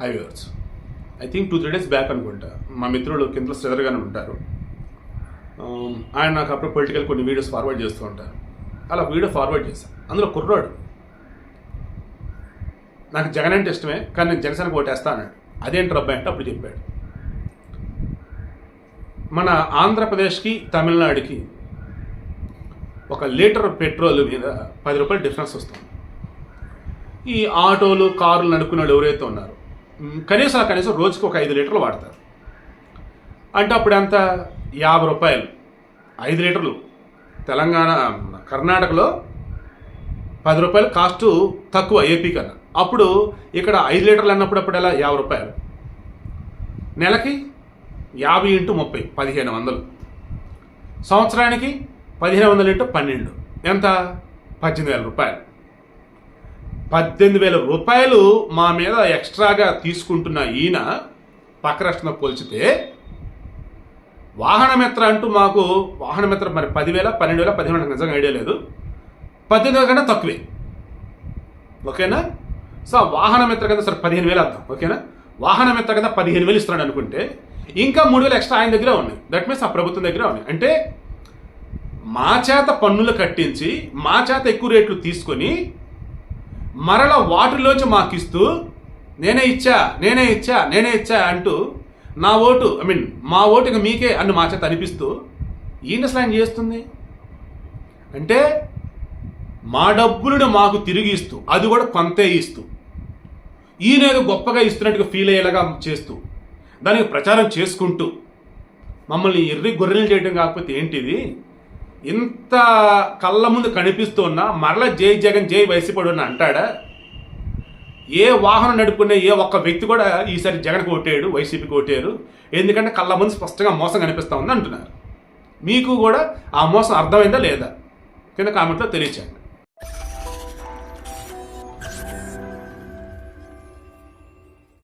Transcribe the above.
Hi viewers I think two three days back అనుకుంటా. మా మిత్రులు కింద శ్రీధర్ ఉంటారు. Um, ఆయన నాకు అప్పుడు పొలిటికల్ కొన్ని వీడియోస్ ఫార్వర్డ్ చేస్తూ ఉంటారు అలా వీడియో ఫార్వర్డ్ చేశాను అందులో కుర్రాడు. నాకు జగన్ అంటే ఇష్టమే కానీ నేను జనసేనకు ఓటేస్తా అన్నాడు. అదేంటి రబ్బాయి అంటే అప్పుడు చెప్పాడు. మన ఆంధ్రప్రదేశ్కి తమిళనాడుకి ఒక లీటర్ పెట్రోల్ మీద పది రూపాయలు డిఫరెన్స్ వస్తుంది. ఈ ఆటోలు కార్లు నడుపుకునే వాళ్ళు ఎవరైతే ఉన్నారో కనీసం కనీసం రోజుకి ఒక ఐదు లీటర్లు వాడతారు. అంటే అప్పుడు ఎంత? యాభై రూపాయలు. ఐదు లీటర్లు. తెలంగాణ కర్ణాటకలో పది రూపాయలు కాస్ట్ తక్కువ ఏపీ కన్నా. అప్పుడు ఇక్కడ ఐదు లీటర్లు అన్నప్పుడు అప్పుడు ఎలా? యాభై రూపాయలు. నెలకి యాభై ఇంటూ ముప్పై పదిహేను వందలు. సంవత్సరానికి పదిహేను వందలు ఇంటూ పన్నెండు. ఎంత? పద్దెనిమిది వేల రూపాయలు. పద్దెనిమిది వేల రూపాయలు మా మీద ఎక్స్ట్రాగా తీసుకుంటున్న ఈయన పక్క రాష్ట్రంలో పోల్చితే వాహనమిత్ర అంటూ మాకు వాహనమిత్ర మరి పదివేల పన్నెండు వేల పదిహేను నాకు నిజంగా ఐడియా లేదు. పద్దెనిమిది వేల కన్నా తక్కువే. ఓకేనా? సో వాహనమిత్ర కింద సరే పదిహేను వేలు అర్థం. ఓకేనా? వాహనమిత్ర కింద పదిహేను వేలు ఇస్తున్నాడు అనుకుంటే ఇంకా మూడు వేలు ఎక్స్ట్రా ఆయన దగ్గర ఉన్నాయి. దట్ మీన్స్ ఆ ప్రభుత్వం దగ్గర ఉన్నాయి. అంటే మా చేత పన్నులు కట్టించి మా చేత ఎక్కువ రేట్లు తీసుకొని మరల వాటిలోంచి మాకిస్తూ నేనే ఇచ్చా నేనే ఇచ్చా నేనే ఇచ్చా అంటూ నా ఓటు ఐ మీన్ మా ఓటు మీకే అని మా చేత అనిపిస్తూ ఈయన అసలు చేస్తుంది. అంటే మా డబ్బులను మాకు తిరిగి ఇస్తూ అది కూడా కొంతే ఇస్తూ ఈయన ఏదో గొప్పగా ఇస్తున్నట్టుగా ఫీల్ అయ్యేలాగా చేస్తూ దానికి ప్రచారం చేసుకుంటూ మమ్మల్ని ఎర్రి గొర్రెలు చేయడం కాకపోతే ఏంటిది? ఇంత కళ్ళ ముందు కనిపిస్తున్నా మరల జై జగన్ జై వైసీపీ అని అంటాడా? ఏ వాహనం నడుపుకునే ఏ ఒక్క వ్యక్తి కూడా ఈసారి జగన్ ఓటేయడు వైసీపీకి ఓటేయరు. ఎందుకంటే కళ్ళ ముందు స్పష్టంగా మోసం కనిపిస్తూ ఉంది అంటున్నారు మీకు కూడా ఆ మోసం అర్థమైందా లేదా? కింద కామెంట్లో తెలియచేయండి.